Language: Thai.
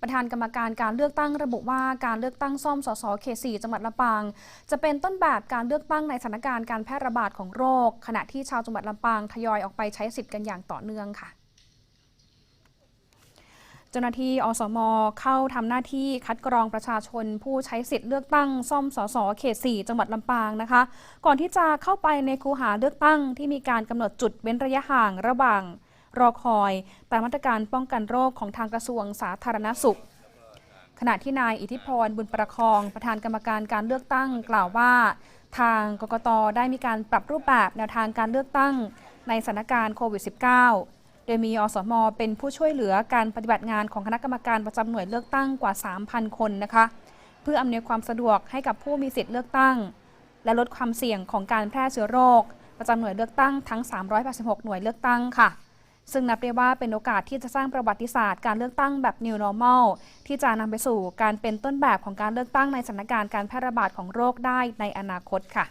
ประธานกรรมการการเลือกตั้งระบุว่าการเลือกตั้งซ่อมสสเขต4จังหวัดลำปาง จะเป็นต้นแบบการเลือกตั้งในสถานการณ์การแพร่ระบาดของโรค ขณะที่ชาวจังหวัดลำปางทยอยออกไปใช้สิทธิ์กันอย่างต่อเนื่องค่ะเจ้าหน้าที่อสม เข้าทำหน้าที่คัดกรองประชาชน ผู้ใช้สิทธิ์เลือกตั้งซ่อมสสเขต 4 จังหวัดลำปางนะคะ ก่อนที่จะเข้าไปในคูหาเลือกตั้งที่มีการกำหนดจุดเว้นระยะห่างระหว่าง รอคอยตามมาตรการป้องกันโรคของทางกระทรวงสาธารณสุข ขณะที่นายอิทธิพรบุญประคอง ประธานกรรมการการเลือกตั้งกล่าวว่า ทางกกตได้มีการปรับรูปแบบแนวทางการเลือกตั้ง ในสถานการณ์โควิด -19 โดยมีอสม เป็นผู้ช่วยเหลือการปฏิบัติงานของคณะกรรมการประจำหน่วยเลือกตั้งกว่า 3,000 คนนะคะเพื่ออำนวยความสะดวกให้กับผู้มีสิทธิ์เลือกตั้ง และลดความเสี่ยงของการแพร่เชื้อโรค ประจำหน่วยเลือกตั้งทั้ง 386 หน่วยเลือกตั้งค่ะ ซึ่งนับได้ว่าเป็นโอกาสที่จะสร้างประวัติศาสตร์การเลือกตั้งแบบ New Normal ที่จะนำไปสู่การเป็นต้นแบบของการเลือกตั้งในสถานการณ์การแพร่ระบาดของโรคได้ในอนาคตค่ะ